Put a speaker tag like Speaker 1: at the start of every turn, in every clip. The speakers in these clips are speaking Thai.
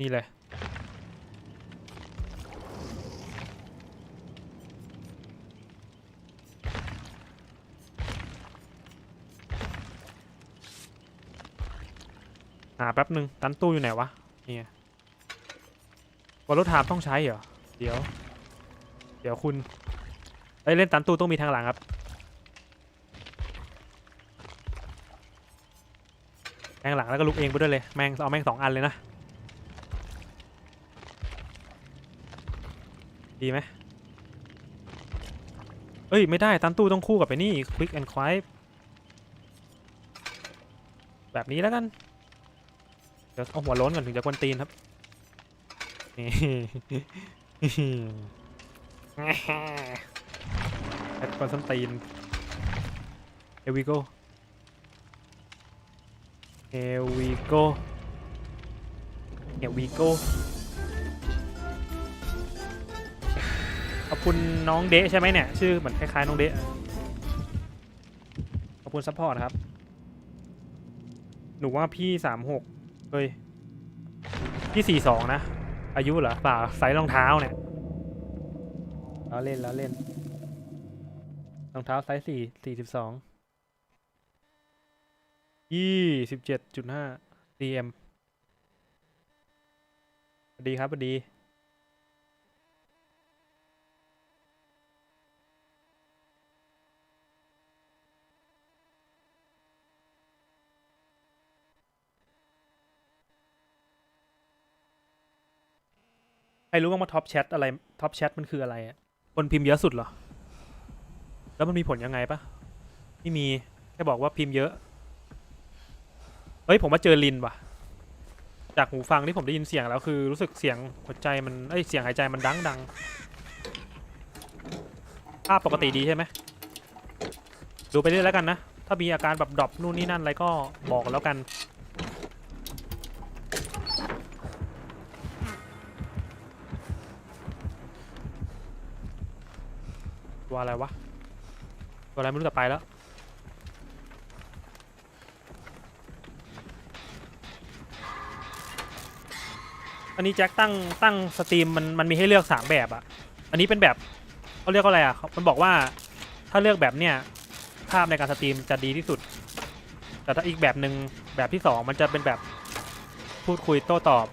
Speaker 1: นี่เลยหาแป๊บหนึ่งตันตู้อยู่ไหนวะเนี่ยวอลลุ่ทามต้องใช้เหรอ เดี๋ยว เดี๋ยวคุณเอ้ยเล่นตันตู้ต้องมีทางหลังครับแมงหลังแล้วก็ลุกเองไปด้วยเลย แม่งเอาแม่งสองอันเลยนะ ดีไหมเอ้ย ไม่ได้ตันตู้ต้องคู่กับไปนี่ Quick and Quiet แบบนี้แล้วกัน เดี๋ยวเอาหัวล้นก่อนถึงจะกวนตีนครับนี่แอดกวนส้นตีน Here we go Here we go Here we go อบคุณน้องเดะใช่ไหมเนี่ย ชื่อเหมือนคล้ายๆน้องเดะขอบคุณซัพพอร์ตครับ หนูว่าพี่สามหกเฮ้ยพี่สี่สองนะ อายุเหรอเปล่าใส่รองเท้าเนี่ยแล้วเล่นแล้วเล่นรองเท้าไซส์สี่สี่สิบสองยี่สิบเจ็ดจุดห้า cm สวัสดีครับสวัสดี ใครรู้บ้างว่าท็อปแชทอะไรท็อปแชทมันคืออะไรอะคนพิมพ์เยอะสุดเหรอ แล้วมันมีผลยังไงปะไม่มีแค่บอกว่าพิมพ์เยอะ เฮ้ยผมมาเจอลินว่ะ จากหูฟังที่ผมได้ยินเสียงแล้วคือรู้สึกเสียงหัวใจมันเอ้ยเสียงหายใจมันดังดังภาพปกติดีใช่ไหมดูไปเรื่อยแล้วกันนะ ถ้ามีอาการแบบดรอปนู่นนี่นั่นอะไรก็บอกแล้วกัน ตัวอะไรวะ ตัวอะไรไม่รู้แต่ไปแล้ว อันนี้แจ็คตั้งตั้งสตรีมมันมันมีให้เลือกสามแบบอะอันนี้เป็นแบบเขาเรียกว่าอะไรอะมันบอกว่าถ้าเลือกแบบเนี้ยภาพในการสตรีมจะดีที่สุด แต่ถ้าอีกแบบหนึ่งแบบที่สองมันจะเป็นแบบพูดคุยโต้ตอบ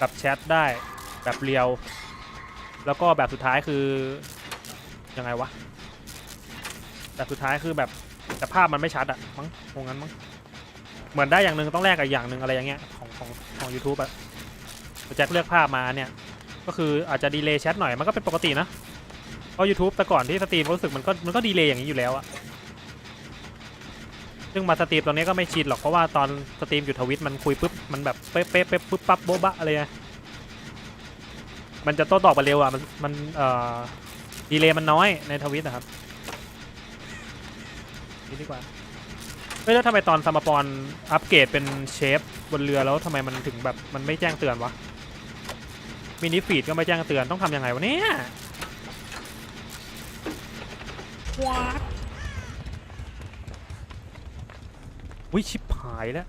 Speaker 1: กับแชทได้แบบเรียว แล้วก็แบบสุดท้ายคือ ยังไงวะแบบสุดท้ายคือแบบแต่ภาพมันไม่ชัดอะมั้งคงงั้นมั้งเหมือนได้อย่างหนึ่งต้องแลกกับอย่างหนึ่งอะไรอย่างเงี้ยของของของ YouTube อะแจ็คเลือกภาพมาเนี่ย ก็คืออาจจะดีเลย์แชทหน่อยมันก็เป็นปกตินะเพราะ YouTube แต่ก่อนที่สตรีมรู้สึกมันก็มันก็ดีเลย์อย่างนี้อยู่แล้วอะซึ่งมาสตรีมตรงนี้ก็ไม่ชินหรอกเพราะว่าตอนสตรีมอยู่ทวิตมันคุยปุ๊บมันแบบเป๊ะเป๊ะเป๊ะปุ๊บปั๊บโบ๊ะบะอะไรเงี้ยมันจะโต้ตอบกันเร็วอะมันมันเอ่อ ดีเลย์มันน้อยในทวิตนะครับนี่ดีกว่าเฮ้ยแล้วทำไมตอนสมาปอนอัปเกรดเป็นเชฟบนเรือแล้วทำไมมันถึงแบบมันไม่แจ้งเตือนวะมินิฟีดก็ไม่แจ้งเตือนต้องทำยังไงวะเนี่ยว้าวิชิบหายแล้ว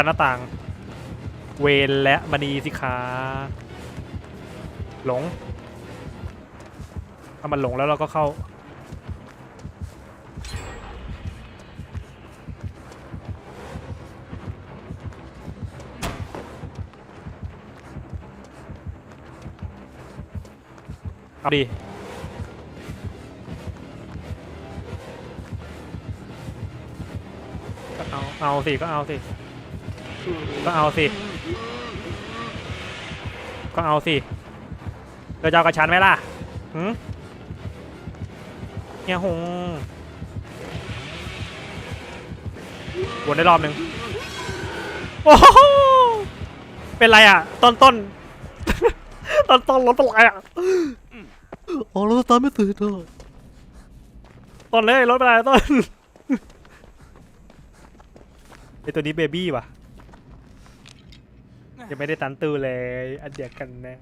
Speaker 1: การหน้าต่าง เวนและมณีสิคะหลง ถ้ามันหลงแล้วเราก็เข้า เอาดีก็เอา เอาสิ ก็เอาสิ ก็เอาสิ ก็เอาสิเราจะเอากระชันไหมล่ะหืมเนี่ยหงวนได้รอบหนึ่งโอ้โหเป็นไรอะ ต้นต้นต้นต้นรถเป็นไรอะ
Speaker 2: อ๋อแล้วสตาร์ทไม่ติดอะ
Speaker 1: ต้นเลยรถเป็นไรต้นไอตัวนี้เบบี้ว่ะ ยังไม่ได้ตันตู้เลย อันเดียวกันนะ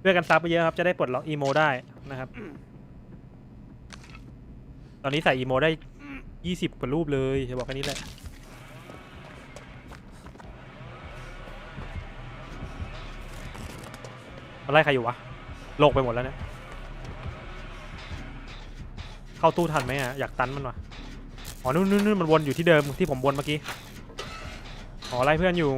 Speaker 1: เพื่อกันซับไปเยอะครับ จะได้ปลดล็อกอีโมได้นะครับ ตอนนี้ใส่อีโมได้ยี่สิบกว่ารูปเลยจะบอกแค่นี้แหละมันไล่ใครอยู่วะ โลกไปหมดแล้วเนี่ย เข้าตู้ทันไหมอะอยากตันมันวะอ๋อนู่นนู่นนู่นมันวนอยู่ที่เดิมที่ผมวนเมื่อกี้ อ๋อไล่เพื่อนอยู่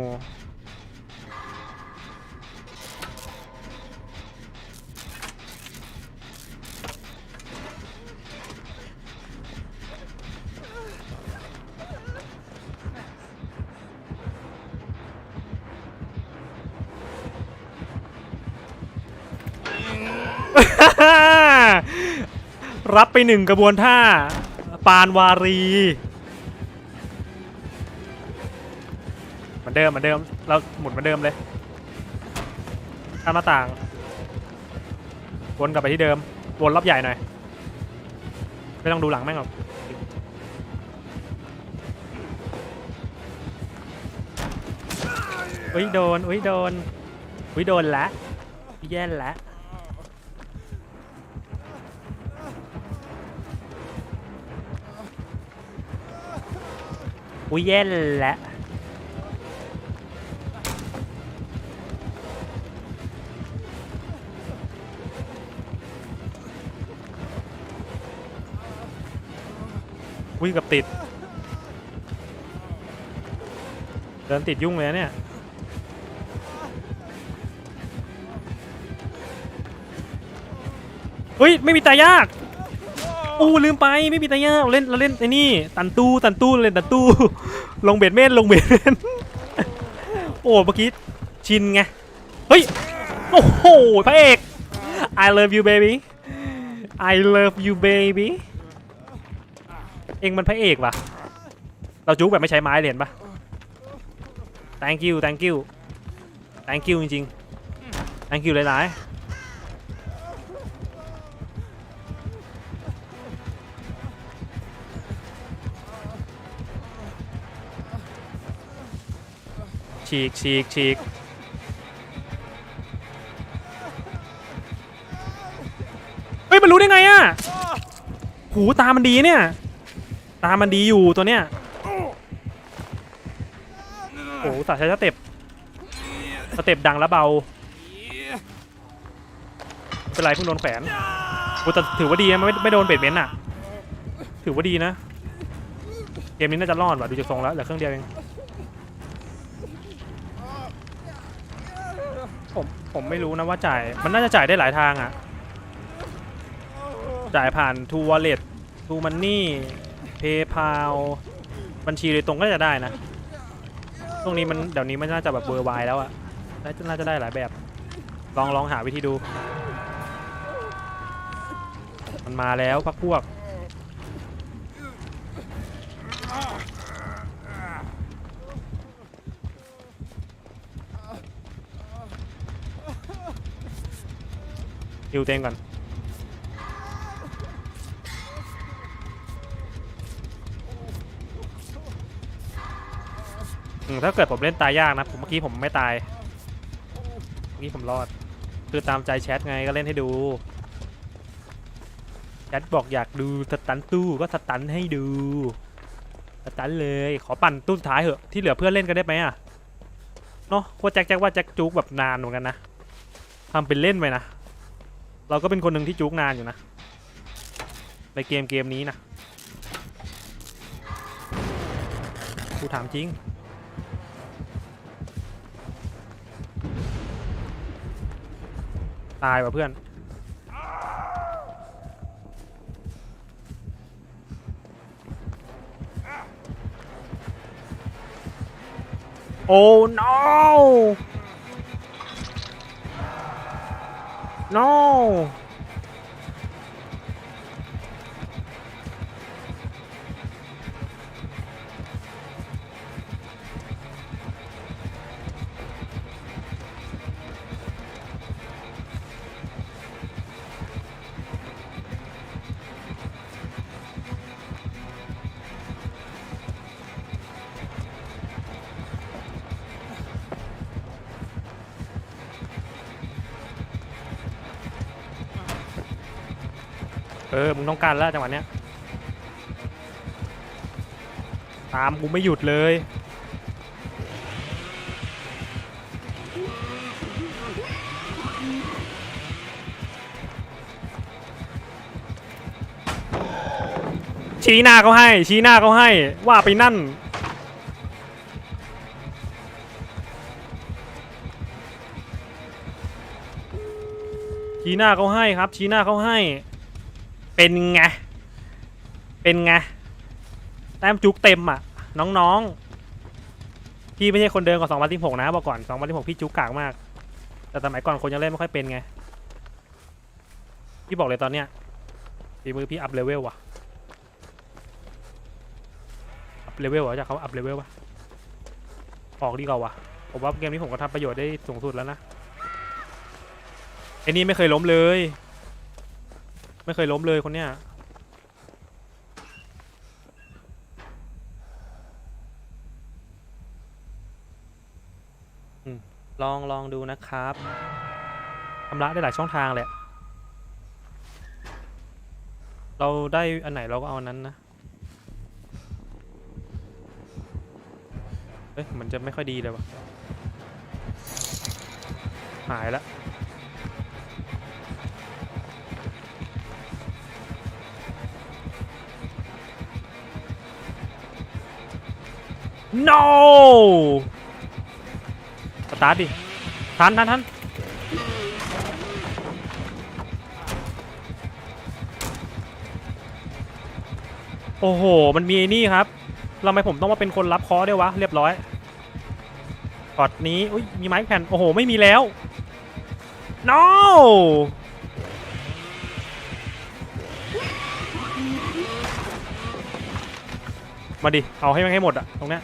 Speaker 1: รับไปหนึ่งกระบวนท่า ปานวารี มือนเดิมเหมือนเดิม เราหมุนเหมือนเดิมเลยข้ามหน้าต่าง วนกลับไปที่เดิม วนรอบใหญ่หน่อย ไม่ต้องดูหลังแม่งหรอกอุ้ยโดน อุ้ยโดน อุ้ยโดนละแย่ละอุ้ยแย่และ วิ่งกับติด เดินติดยุ่งเลยนะเนี่ย เฮ้ย ไม่มีตายากโอ้ลืมไปไม่มีตายากเราเล่นเราเล่นไอ้นี่ตันตู้ตันตู้เล่นตันตู้ ลงเบ็ดเม่นลงเบ็ดเม่นโอ้เมื่อกี้ชินไง เฮ้ย โอ้โหพระเอก I love you baby I love you baby เองมันพระเอกวะเราจุกแบบไม่ใช้ไม้เลยเห็นปะ thank you thank you thank you จริงๆ thank you หลายๆฉีกฉีกฉีกเฮ้ย มันรู้ได้ไงอะหูตามันดีเนี่ย ตามันดีอยู่ตัวเนี้ยโอ้ตัดใช้สเต็ปสเต็ปดังแล้วเบาเป็นไรเพิ่งโดนแขวนโอ้แต่ถือว่าดีนะไม่ไม่โดนเบ็ดเม้นอะถือว่าดีนะ เกมนี้น่าจะรอดว่ะดูจากทรงแล้วเหลือเครื่องเดียวเองผมผมไม่รู้นะว่าจ่าย มันน่าจะจ่ายได้หลายทางอะจ่ายผ่านทูวอลเล็ตทูมันนี่ เพย์พาบัญชีโดยตรงก็จะได้นะตรงนี้มันเดี๋ยวนี้มันน่าจะแบบเบอร์ไวแล้วอะน่าจะน่าจะได้หลายแบบ ลองลองหาวิธีดู มันมาแล้วพักพวกฮิวเต็งก่อน อืมถ้าเกิดผมเล่นตายยากนะผมเมื่อกี้ผมไม่ตายเมื่อกี้ผมรอด คือตามใจแชทไงก็เล่นให้ดูแชทบอกอยากดูสตันตู้ก็สตันให้ดูสตันเลย ขอปั่นตู้สุดท้ายเหอะที่เหลือเพื่อนเล่นกันได้ไหมอะเนาะว่าแจ็คแจ็คว่าแจ็คจุกแบบนานเหมือนกันนะทำเป็นเล่นไปนะเราก็เป็นคนหนึ่งที่จุกนานอยู่นะในเกมเกมนี้นะกูถามจริง ตายว่ะเพื่อน โอ้ no no ออมึงต้องการแล้วจังหวะเนี้ยตามกูไม่หยุดเลยชี้หน้าเขาให้ ชี้หน้าเขาให้ ว่าไปนั่น ชี้หน้าเขาให้ครับ ชี้หน้าเขาให้ เป็นไง เป็นไงแต้มจุกเต็มอะ น้องๆ พี่ไม่ใช่คนเดิมกับ2วันที่6นะบอกก่อน2วันที่6พี่จุกกากมาก แต่สมัยก่อนคนยังเล่นไม่ค่อยเป็นไง พี่บอกเลยตอนเนี้ยฝีมือพี่อัพเลเวลว่ะ อัพเลเวลเหรอจะเขาอัพเลเวลปะออกดีกว่าวะผมว่าเกมนี้ผมก็ทำประโยชน์ได้สูงสุดแล้วนะไอ้นี่ไม่เคยล้มเลย ไม่เคยล้มเลยคนเนี้ยอืมลองลองดูนะครับชำระได้หลายช่องทางแหละ เราได้อันไหนเราก็เอาอันนั้นนะเอ้ย มันจะไม่ค่อยดีเลยวะหายละ no สตาร์ทดิ ทันทันทันโอ้โห มันมีนี่ครับทำไมผมต้องมาเป็นคนรับคอด้วยวะ เรียบร้อยช็อตนี้ อุ้ย มีไม้แผ่น โอ้โห ไม่มีแล้ว no มาดิ เอาให้มันให้หมดอะตรงเนี้ย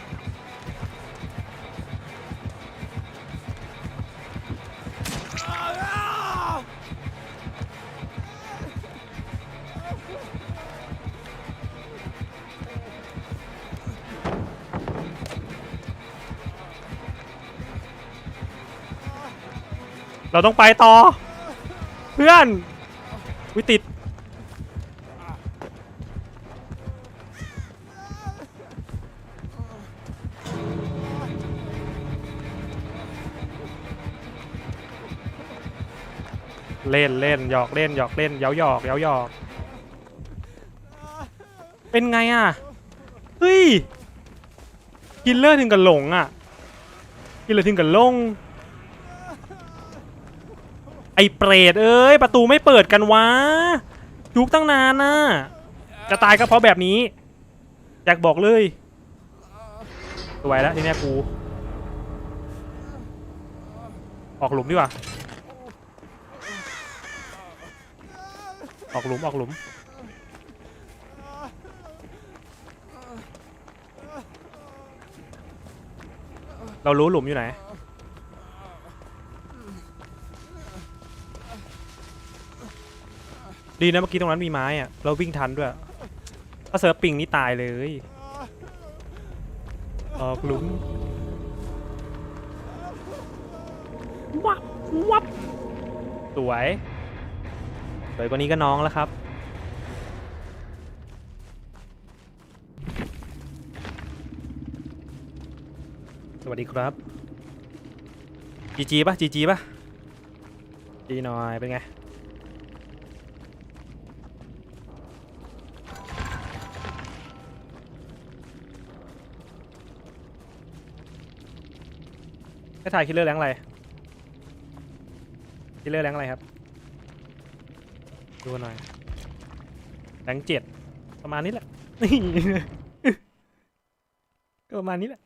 Speaker 1: เราต้องไปต่อ เพื่อน วิติด เล่นเล่นหยอกเล่นหยอกเล่นเย้าหยอกเย้าหยอก เป็นไงอะ เฮ้ย กินเลอร์ถึงกับหลงอะ กินเลอร์ถึงกับลง ไอเปรตเอ้ย ประตูไม่เปิดกันวะยุกตั้งนานน่ะจะตายก็เพราะแบบนี้ อยากบอกเลยสวยแล้วทีนี้กู ออกหลุมดีกว่า ออกหลุมออกหลุม เรารู้หลุมอยู่ไหน ดีนะเมื่อกี้ตรงนั้นมีไม้อะเราวิ่งทันด้วย ถ้าเซิร์ฟปิงนี่ตายเลย ออกหลุม วับวับสวย สวยกว่านี้ก็น้องแล้วครับ สวัสดีครับจีจีป่ะจีจีป่ะจีหน่อยเป็นไงให้ถ่ายคิลเลอร์แรงอะไรคิลเลอร์แรงอะไรครับ ดูหน่อยแรงเจ็ดประมาณนี้แหละ นี่ ก็ประมาณนี้แหละ